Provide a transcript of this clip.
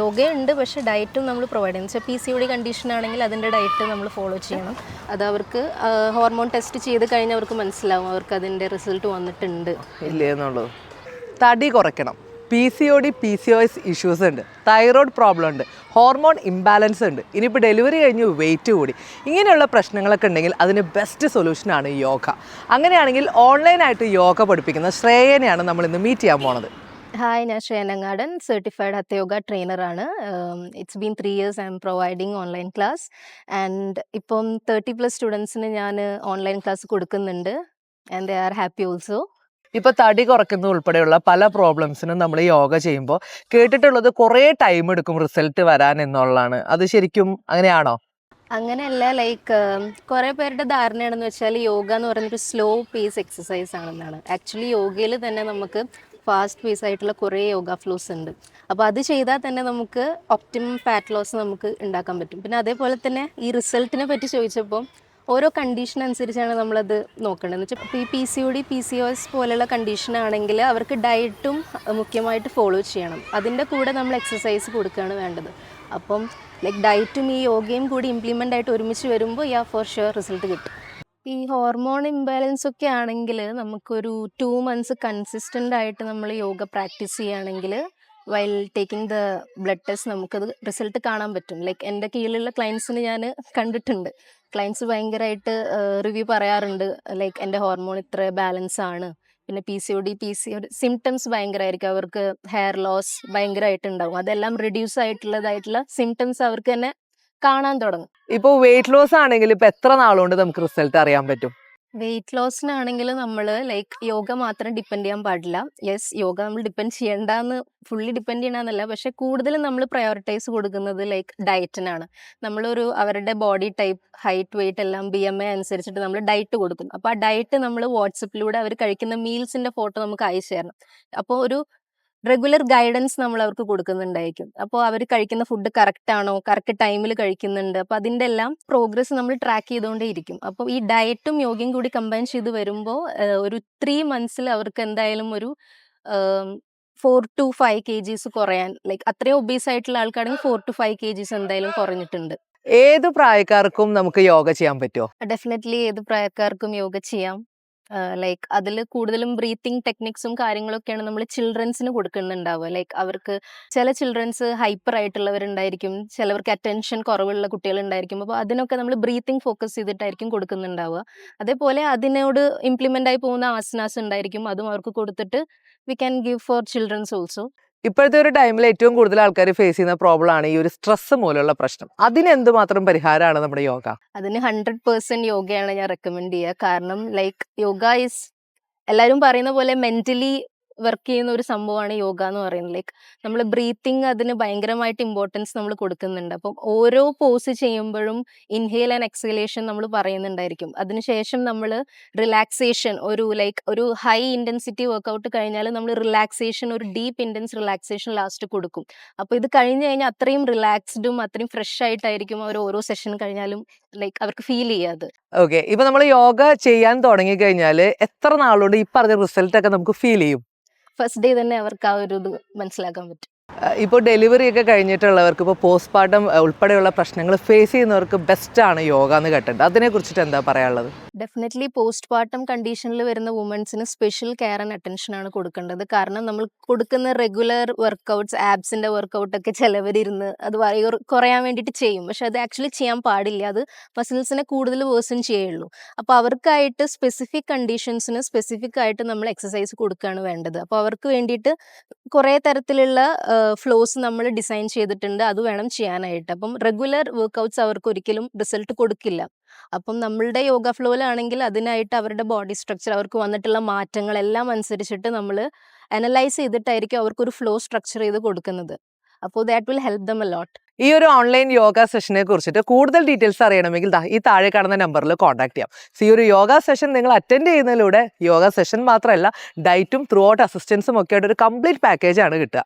യോഗ പക്ഷെ ഡയറ്റും നമ്മൾ പ്രൊവൈഡ് ചെയ്യുന്നത് വെച്ചാൽ പി സി ഡി കണ്ടീഷൻ ആണെങ്കിൽ അതിന്റെ ഡയറ്റ് നമ്മൾ ഫോളോ ചെയ്യണം. അത് അവർക്ക് ഹോർമോൺ ടെസ്റ്റ് ചെയ്ത് കഴിഞ്ഞാൽ അവർക്ക് മനസ്സിലാവും അവർക്ക് അതിന്റെ റിസൾട്ട് വന്നിട്ടുണ്ട്. ഇല്ലേ എന്നുള്ളത് തടി കുറയ്ക്കണം. P C O D P C O S issues ഉണ്ട്. തൈറോയ്ഡ് പ്രോബ്ലം ഉണ്ട്. ഹോർമോൺ ഇംബാലൻസ് ഉണ്ട്. ഇനിയിപ്പോൾ ഡെലിവറി കഴിഞ്ഞ് വെയിറ്റ് കൂടി. ഇങ്ങനെയുള്ള പ്രശ്നങ്ങളൊക്കെ ഉണ്ടെങ്കിൽ അതിന് ബെസ്റ്റ് സൊല്യൂഷനാണ് യോഗ. അങ്ങനെയാണെങ്കിൽ ഓൺലൈനായിട്ട് യോഗ പഠിപ്പിക്കുന്ന ശ്രേയനെയാണ് നമ്മൾ ഇന്ന് മീറ്റ് ചെയ്യാൻ പോണത്. ഹായ് ഞാൻ ശ്രേനങ്ങാടൻ certified hatha yoga ട്രെയിനറാണ് it's been three years I am providing online class and ഇപ്പം തേർട്ടി പ്ലസ് സ്റ്റുഡൻസിന് ഞാൻ ഓൺലൈൻ ക്ലാസ് കൊടുക്കുന്നുണ്ട്. And they are happy also ഇപ്പോൾ തടി കുറയ്ക്കുന്ന ഉൾപ്പെടെയുള്ള പല പ്രോബ്ലംസിനും നമ്മൾ യോഗ ചെയ്യുമ്പോൾ കേട്ടിട്ടുള്ളത് കുറേ ടൈം എടുക്കും റിസൾട്ട് വരാൻ എന്നുള്ളതാണ്. അത് ശരിക്കും അങ്ങനെയാണോ? അങ്ങനെയല്ല ലൈക്ക് കുറേ പേരുടെ ധാരണയാണെന്ന് വെച്ചാൽ യോഗ എന്ന് പറയുന്നത് ഒരു സ്ലോ പേസ് എക്സസൈസ് ആണെന്നാണ്. ആക്ച്വലി യോഗയിൽ തന്നെ നമുക്ക് ഫാസ്റ്റ് പേസ് ആയിട്ടുള്ള കുറേ യോഗ ഫ്ലോസ് ഉണ്ട്. അപ്പോൾ അത് ചെയ്താൽ തന്നെ നമുക്ക് ഒപ്റ്റിമം ഫാറ്റ് ലോസ് നമുക്ക് ഉണ്ടാക്കാൻ പറ്റും. പിന്നെ അതേപോലെ തന്നെ ഈ റിസൾട്ടിനെ പറ്റി ചോദിച്ചപ്പോൾ ഓരോ കണ്ടീഷൻ അനുസരിച്ചാണ് നമ്മളത് നോക്കേണ്ടത് എന്ന് വെച്ചാൽ ഇപ്പോൾ ഈ P C O D P C O S പോലെയുള്ള കണ്ടീഷൻ ആണെങ്കിൽ അവർക്ക് ഡയറ്റും മുഖ്യമായിട്ട് ഫോളോ ചെയ്യണം. അതിന്റെ കൂടെ നമ്മൾ എക്സസൈസ് കൊടുക്കുകയാണ് വേണ്ടത്. അപ്പം ലൈക്ക് ഡയറ്റും ഈ യോഗയും കൂടി ഇംപ്ലിമെന്റ് ആയിട്ട് ഒരുമിച്ച് വരുമ്പോൾ യാ ഫോർ ഷുവർ റിസൾട്ട് കിട്ടും. ഈ ഹോർമോൺ ഇംബാലൻസ് ഒക്കെ ആണെങ്കിൽ നമുക്കൊരു ടു മന്ത്സ് കൺസിസ്റ്റന്റ് ആയിട്ട് നമ്മൾ യോഗ പ്രാക്ടീസ് ചെയ്യുകയാണെങ്കിൽ while taking the blood test നമുക്കത് റിസൾട്ട് കാണാൻ പറ്റും. ലൈക്ക് എന്റെ കീഴിലുള്ള ക്ലയൻസിന് ഞാൻ കണ്ടിട്ടുണ്ട്. ക്ലയൻസ് ഭയങ്കരമായിട്ട് റിവ്യൂ പറയാറുണ്ട്. ലൈക്ക് എന്റെ ഹോർമോൺ ഇത്ര ബാലൻസ് ആണ്. പിന്നെ P C O D P C O D symptoms ഭയങ്കരമായിരിക്കും അവർക്ക് ഹെയർ ലോസ് ഭയങ്കരമായിട്ടുണ്ടാവും അതെല്ലാം റിഡ്യൂസ് ആയിട്ടുള്ളതായിട്ടുള്ള സിംറ്റംസ് അവർക്ക് തന്നെ കാണാൻ തുടങ്ങും. ഇപ്പോൾ വെയിറ്റ് ലോസ് ആണെങ്കിൽ ഇപ്പൊ എത്ര നാളുകൊണ്ട് നമുക്ക് റിസൾട്ട് അറിയാൻ പറ്റും? വെയിറ്റ് ലോസിനാണെങ്കിൽ നമ്മൾ ലൈക്ക് യോഗ മാത്രം ഡിപ്പെൻഡ് ചെയ്യാൻ പാടില്ല. യെസ് യോഗ നമ്മൾ ഡിപ്പെൻഡ് ചെയ്യണ്ടെന്ന് ഫുള്ളി ഡിപ്പെൻഡ് ചെയ്യണമെന്നല്ല പക്ഷെ കൂടുതലും നമ്മൾ പ്രയോറിറ്റൈസ് കൊടുക്കുന്നത് ലൈക്ക് ഡയറ്റിനാണ് നമ്മളൊരു അവരുടെ ബോഡി ടൈപ്പ് ഹൈറ്റ് വെയിറ്റ് എല്ലാം ബി എം എ അനുസരിച്ചിട്ട് നമ്മൾ ഡയറ്റ് കൊടുക്കും. അപ്പോൾ ആ ഡയറ്റ് നമ്മൾ വാട്സപ്പിലൂടെ അവർ കഴിക്കുന്ന മീൽസിന്റെ ഫോട്ടോ നമുക്ക് അയച്ചു തരണം. അപ്പോൾ ഒരു റെഗുലർ ഗൈഡൻസ് നമ്മൾ അവർക്ക് കൊടുക്കുന്നുണ്ടായിരിക്കും. അപ്പോൾ അവർ കഴിക്കുന്ന ഫുഡ് കറക്റ്റ് ആണോ? കറക്റ്റ് ടൈമിൽ കഴിക്കുന്നുണ്ട്. അപ്പോൾ അതിന്റെ എല്ലാം പ്രോഗ്രസ് നമ്മൾ ട്രാക്ക് ചെയ്തുകൊണ്ടേയിരിക്കും അപ്പോൾ ഈ ഡയറ്റും യോഗയും കൂടി കമ്പൈൻ ചെയ്ത് വരുമ്പോൾ ഒരു ത്രീ മന്ത്സിൽ അവർക്ക് എന്തായാലും ഒരു four to five K Gs കുറയാൻ ലൈക്ക് അത്രയും ഒബീസ് ആയിട്ടുള്ള ആൾക്കാണെങ്കിൽ four to five K Gs എന്തായാലും കുറഞ്ഞിട്ടുണ്ട്. ഏത് പ്രായക്കാർക്കും നമുക്ക് യോഗ ചെയ്യാൻ പറ്റുമോ ഡെഫിനറ്റ്ലി ഏത് പ്രായക്കാർക്കും യോഗ ചെയ്യാം. ലൈക്ക് അതിൽ കൂടുതലും ബ്രീത്തിങ് ടെക്നിക്സും കാര്യങ്ങളൊക്കെയാണ് നമ്മൾ ചിൽഡ്രൻസിന് കൊടുക്കുന്നുണ്ടാവുക. ലൈക്ക് അവർക്ക് ചില ചിൽഡ്രൻസ് ഹൈപ്പർ ആയിട്ടുള്ളവരുണ്ടായിരിക്കും ചിലവർക്ക് അറ്റൻഷൻ കുറവുള്ള കുട്ടികളുണ്ടായിരിക്കും. അപ്പോൾ അതിനൊക്കെ നമ്മൾ ബ്രീത്തിങ് ഫോക്കസ് ചെയ്തിട്ടായിരിക്കും കൊടുക്കുന്നുണ്ടാവുക. അതേപോലെ അതിനോട് ഇംപ്ലിമെന്റ് ആയി പോകുന്ന ആസനാസ് ഉണ്ടായിരിക്കും. അതും അവർക്ക് കൊടുത്തിട്ട് we can give for childrens also ഇപ്പോഴത്തെ ഒരു ടൈമിൽ ഏറ്റവും കൂടുതൽ ആൾക്കാർ ഫേസ് ചെയ്യുന്ന പ്രോബ്ലം ആണ് ഈ ഒരു സ്ട്രെസ് മൂലമുള്ള പ്രശ്നം. അതിന് എന്തുമാത്രം പരിഹാരമാണ് നമ്മുടെ യോഗ? അതിന് ഹൺഡ്രഡ് പേഴ്സെന്റ് യോഗയാണ് ഞാൻ റെക്കമെൻഡ് ചെയ്യുക കാരണം ലൈക്ക് യോഗ ഇസ് എല്ലാവരും പറയുന്ന പോലെ മെന്റലി വർക്ക് ചെയ്യുന്ന ഒരു സംഭവമാണ് യോഗ എന്ന് പറയുന്നത്. ലൈക്ക് നമ്മൾ ബ്രീത്തിങ് അതിന് ഭയങ്കരമായിട്ട് ഇമ്പോർട്ടൻസ് നമ്മൾ കൊടുക്കുന്നുണ്ട്. അപ്പം ഓരോ പോസ് ചെയ്യുമ്പോഴും ഇൻഹേൽ ആൻഡ് എക്സലേഷൻ നമ്മൾ പറയുന്നുണ്ടായിരിക്കും. അതിനുശേഷം നമ്മൾ റിലാക്സേഷൻ ഒരു ലൈക്ക് ഒരു ഹൈ ഇന്റൻസിറ്റി വർക്കൗട്ട് കഴിഞ്ഞാൽ നമ്മൾ റിലാക്സേഷൻ ഒരു ഡീപ്പ് ഇന്റൻസ് റിലാക്സേഷൻ ലാസ്റ്റ് കൊടുക്കും. അപ്പോൾ ഇത് കഴിഞ്ഞ് കഴിഞ്ഞാൽ അത്രയും റിലാക്സ്ഡും അത്രയും ഫ്രഷ് ആയിട്ടായിരിക്കും അവർ ഓരോ സെഷൻ കഴിഞ്ഞാലും ലൈക്ക് അവർക്ക് ഫീൽ ചെയ്യാത്. ഓക്കെ ഇപ്പൊ നമ്മൾ യോഗ ചെയ്യാൻ തുടങ്ങി കഴിഞ്ഞാൽ എത്ര നാളുകൊണ്ട് ഈ പറഞ്ഞ റിസൾട്ട് ഒക്കെ നമുക്ക് ഫീൽ ചെയ്യും? ഫസ്റ്റ് ഡേ തന്നെ അവർക്ക് ആ ഒരു ഇത് മനസ്സിലാക്കാൻ പറ്റും. ഇപ്പോൾ ഡെലിവറി ഒക്കെ കഴിഞ്ഞിട്ടുള്ളവർക്ക് ഇപ്പോൾ പോസ്റ്റ്മോർട്ടം ഉൾപ്പെടെയുള്ള പ്രശ്നങ്ങൾ ഫേസ് ചെയ്യുന്നവർക്ക് ബെസ്റ്റാണ് യോഗ എന്ന് കേട്ടിട്ടുണ്ട്. അതിനെ കുറിച്ചിട്ട് എന്താ പറയാനുള്ളത്? ഡെഫിനറ്റ്ലി പോസ്റ്റ് പാർട്ടം കണ്ടീഷനിൽ വരുന്ന വുമൻസിന് സ്പെഷ്യൽ കെയർ ആൻഡ് അറ്റൻഷൻ ആണ് കൊടുക്കേണ്ടത്. കാരണം നമ്മൾ കൊടുക്കുന്ന റെഗുലർ വർക്കൗട്ട്സ് ആബ്സിന്റെ വർക്കൗട്ടൊക്കെ ചിലവരിരുന്ന് അത് കുറയാൻ വേണ്ടിയിട്ട് ചെയ്യും. പക്ഷെ അത് ആക്ച്വലി ചെയ്യാൻ പാടില്ല. അത് മസിൽസിനെ കൂടുതൽ വേഴ്സൺ ചെയ്യുള്ളൂ. അപ്പോൾ അവർക്കായിട്ട് സ്പെസിഫിക് കണ്ടീഷൻസിന് സ്പെസിഫിക് ആയിട്ട് നമ്മൾ എക്സസൈസ് കൊടുക്കുകയാണ് വേണ്ടത്. അപ്പോൾ അവർക്ക് വേണ്ടിയിട്ട് കുറേ തരത്തിലുള്ള ഫ്ലോസ് നമ്മൾ ഡിസൈൻ ചെയ്തിട്ടുണ്ട്. അത് വേണം ചെയ്യാനായിട്ട്. അപ്പം റെഗുലർ വർക്കൗട്ട്സ് അവർക്ക് ഒരിക്കലും റിസൾട്ട് കൊടുക്കില്ല. അപ്പം നമ്മളുടെ യോഗ ഫ്ലോയിലാണെങ്കിൽ അതിനായിട്ട് അവരുടെ ബോഡി സ്ട്രക്ചർ അവർക്ക് വന്നിട്ടുള്ള മാറ്റങ്ങളെല്ലാം അനുസരിച്ചിട്ട് നമ്മൾ അനലൈസ് ചെയ്തിട്ടായിരിക്കും അവർക്കൊരു ഫ്ലോ സ്ട്രക്ചർ ചെയ്ത് കൊടുക്കുന്നത്. അപ്പോൾ that will help them a lot ഈ ഒരു ഓൺലൈൻ യോഗ സെഷനെ കുറിച്ചിട്ട് കൂടുതൽ ഡീറ്റെയിൽസ് അറിയണമെങ്കിൽ ഈ താഴെ കാണുന്ന നമ്പറിൽ കോൺടാക്ട് ചെയ്യാം. ഈ ഒരു യോഗ സെഷൻ നിങ്ങൾ അറ്റൻഡ് ചെയ്യുന്നതിലൂടെ യോഗ സെഷൻ മാത്രമല്ല ഡയറ്റും ത്രൂ ഔട്ട് അസിസ്റ്റൻസും ഒക്കെ ആയിട്ട് ഒരു കംപ്ലീറ്റ് പാക്കേജാണ് കിട്ടുക.